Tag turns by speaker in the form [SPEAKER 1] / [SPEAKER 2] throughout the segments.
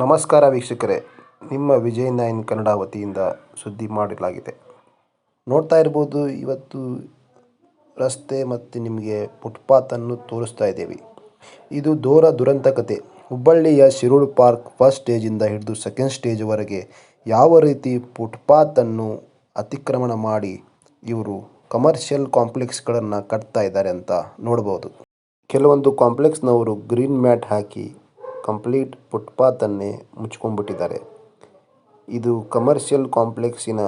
[SPEAKER 1] ನಮಸ್ಕಾರ ವೀಕ್ಷಕರೇ. ನಿಮ್ಮ ವಿಜಯ್ ನಾಯನ್ ಕನ್ನಡ ವತಿಯಿಂದ ಸುದ್ದಿ ಮಾಡಲಾಗಿದೆ. ನೋಡ್ತಾ ಇರ್ಬೋದು, ಇವತ್ತು ರಸ್ತೆ ಮತ್ತು ನಿಮಗೆ ಫುಟ್ಪಾತನ್ನು ತೋರಿಸ್ತಾ ಇದ್ದೀವಿ. ಇದು ದೂರ ದುರಂತ ಕತೆ. ಹುಬ್ಬಳ್ಳಿಯ ಶಿರೂರು ಪಾರ್ಕ್ ಫಸ್ಟ್ ಸ್ಟೇಜಿಂದ ಹಿಡಿದು ಸೆಕೆಂಡ್ ಸ್ಟೇಜ್ವರೆಗೆ ಯಾವ ರೀತಿ ಫುಟ್ಪಾತನ್ನು ಅತಿಕ್ರಮಣ ಮಾಡಿ ಇವರು ಕಮರ್ಷಿಯಲ್ ಕಾಂಪ್ಲೆಕ್ಸ್ಗಳನ್ನು ಕಟ್ತಾ ಇದ್ದಾರೆ ಅಂತ ನೋಡ್ಬೋದು. ಕೆಲವೊಂದು ಕಾಂಪ್ಲೆಕ್ಸ್ನವರು ಗ್ರೀನ್ ಮ್ಯಾಟ್ ಹಾಕಿ ಕಂಪ್ಲೀಟ್ ಫುಟ್ಪಾತನ್ನೇ ಮುಚ್ಕೊಂಡ್ಬಿಟ್ಟಿದ್ದಾರೆ. ಇದು ಕಮರ್ಷಿಯಲ್ ಕಾಂಪ್ಲೆಕ್ಸಿನ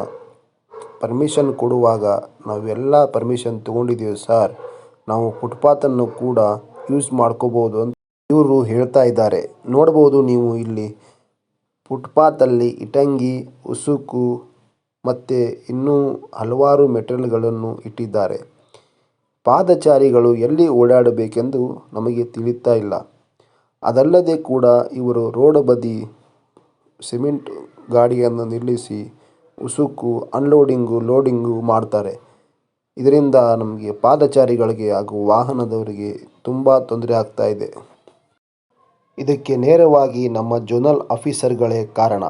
[SPEAKER 1] ಪರ್ಮಿಷನ್ ಕೊಡುವಾಗ ನಾವೆಲ್ಲ ಪರ್ಮಿಷನ್ ತೊಗೊಂಡಿದ್ದೀವಿ ಸರ್. ನಾವು ಫುಟ್ಪಾತನ್ನು ಕೂಡ ಯೂಸ್ ಮಾಡ್ಕೋಬೋದು ಅಂತ ಇವರು ಹೇಳ್ತಾ ಇದ್ದಾರೆ. ನೋಡ್ಬೋದು ನೀವು ಇಲ್ಲಿ ಫುಟ್ಪಾತಲ್ಲಿ ಇಟಂಗಿ, ಉಸುಕು ಮತ್ತು ಇನ್ನೂ ಹಲವಾರು ಮೆಟೀರಿಯಲ್ಗಳನ್ನು ಇಟ್ಟಿದ್ದಾರೆ. ಪಾದಚಾರಿಗಳು ಎಲ್ಲಿ ಓಡಾಡಬೇಕೆಂದು ನಮಗೆ ತಿಳಿತಾ ಇಲ್ಲ. ಅದಲ್ಲದೆ ಕೂಡ ಇವರು ರೋಡ್ ಬದಿ ಸಿಮೆಂಟ್ ಗಾಡಿಯನ್ನು ನಿಲ್ಲಿಸಿ ಉಸುಕು ಅನ್ಲೋಡಿಂಗು ಲೋಡಿಂಗು ಮಾಡ್ತಾರೆ. ಇದರಿಂದ ನಮಗೆ ಪಾದಚಾರಿಗಳಿಗೆ ಹಾಗೂ ವಾಹನದವರಿಗೆ ತುಂಬ ತೊಂದರೆ ಆಗ್ತಾ ಇದೆ. ಇದಕ್ಕೆ ನೇರವಾಗಿ ನಮ್ಮ ಜೋನಲ್ ಆಫೀಸರ್ಗಳೇ ಕಾರಣ.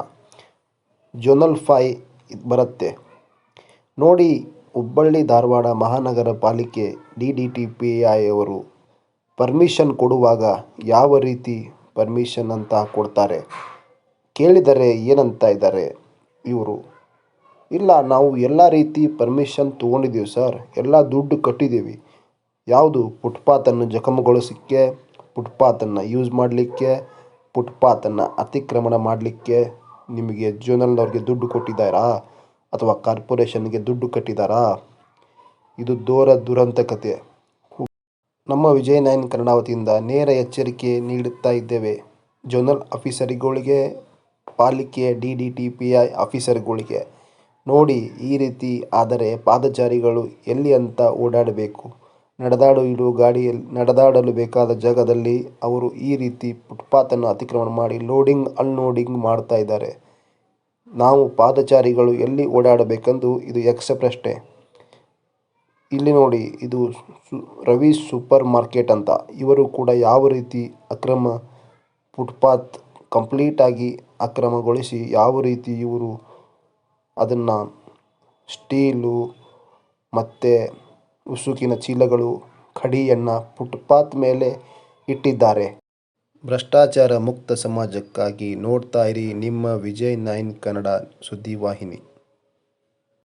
[SPEAKER 1] ಜೋನಲ್ ಫೈ ಬರುತ್ತೆ. ನೋಡಿ ಹುಬ್ಬಳ್ಳಿ ಧಾರವಾಡ ಮಹಾನಗರ ಪಾಲಿಕೆ D D T P I ಅವರು ಪರ್ಮಿಷನ್ ಕೊಡುವಾಗ ಯಾವ ರೀತಿ ಪರ್ಮಿಷನ್ ಅಂತ ಕೊಡ್ತಾರೆ? ಕೇಳಿದರೆ ಏನಂತ ಇದ್ದಾರೆ ಇವರು? ಇಲ್ಲ, ನಾವು ಎಲ್ಲ ರೀತಿ ಪರ್ಮಿಷನ್ ತೊಗೊಂಡಿದ್ದೀವಿ ಸರ್ ಎಲ್ಲ ದುಡ್ಡು ಕಟ್ಟಿದ್ದೀವಿ. ಯಾವುದು? ಫುಟ್ಪಾತನ್ನು ಜಖಮಗೊಳಿಸಲಿಕ್ಕೆ, ಫುಟ್ಪಾತನ್ನು ಯೂಸ್ ಮಾಡಲಿಕ್ಕೆ, ಫುಟ್ಪಾತನ್ನು ಅತಿಕ್ರಮಣ ಮಾಡಲಿಕ್ಕೆ ನಿಮಗೆ ಜೋನಲ್ನವ್ರಿಗೆ ದುಡ್ಡು ಕೊಟ್ಟಿದ್ದಾರಾ? ಅಥವಾ ಕಾರ್ಪೊರೇಷನ್ಗೆ ದುಡ್ಡು ಕಟ್ಟಿದ್ದಾರಾ? ಇದು ದೂರ ದುರಂತ ಕತೆ ನಮ್ಮ ವಿಜಯ ನೈನ್ ಕನ್ನಡ ನೇರ ಎಚ್ಚರಿಕೆ ನೀಡುತ್ತಾ ಇದ್ದೇವೆ. ಜೋನಲ್ ಆಫೀಸರ್ಗಳಿಗೆ ಪಾಲಿಕೆ D D T P I ಆಫೀಸರ್ಗಳಿಗೆ. ನೋಡಿ, ಈ ರೀತಿ ಆದರೆ ಪಾದಚಾರಿಗಳು ಎಲ್ಲಿ ಅಂತ ಓಡಾಡಬೇಕು. ನಡೆದಾಡಲು ಗಾಡಿಯಲ್ಲಿ ನಡೆದಾಡಲು ಬೇಕಾದ ಜಾಗದಲ್ಲಿ ಅವರು ಈ ರೀತಿ ಫುಟ್ಪಾತನ್ನು ಅತಿಕ್ರಮಣ ಮಾಡಿ ಲೋಡಿಂಗ್, ಅನ್ಲೋಡಿಂಗ್ ಮಾಡ್ತಾ ಇದ್ದಾರೆ. ನಾವು ಪಾದಚಾರಿಗಳು ಎಲ್ಲಿ ಓಡಾಡಬೇಕೆಂದು ಇದು ಯಕ್ಷ ಪ್ರಶ್ನೆ ಇಲ್ಲಿ ನೋಡಿ, ಇದು ರವಿ ಸೂಪರ್ ಮಾರ್ಕೆಟ್ ಅಂತ. ಇವರು ಕೂಡ ಯಾವ ರೀತಿ ಅಕ್ರಮ ಫುಟ್ಪಾತ್ ಕಂಪ್ಲೀಟಾಗಿ ಅಕ್ರಮಗೊಳಿಸಿ ಯಾವ ರೀತಿ ಇವರು ಅದನ್ನು ಸ್ಟೀಲು ಮತ್ತು ಉಸುಕಿನ ಚೀಲಗಳು, ಕಡಿಯನ್ನು ಫುಟ್ಪಾತ್ ಮೇಲೆ ಇಟ್ಟಿದ್ದಾರೆ. ಭ್ರಷ್ಟಾಚಾರ ಮುಕ್ತ ಸಮಾಜಕ್ಕಾಗಿ ನೋಡ್ತಾ ಇರಿ ನಿಮ್ಮ ವಿಜಯ್ ನೈನ್ ಕನ್ನಡ ಸುದ್ದಿವಾಹಿನಿ.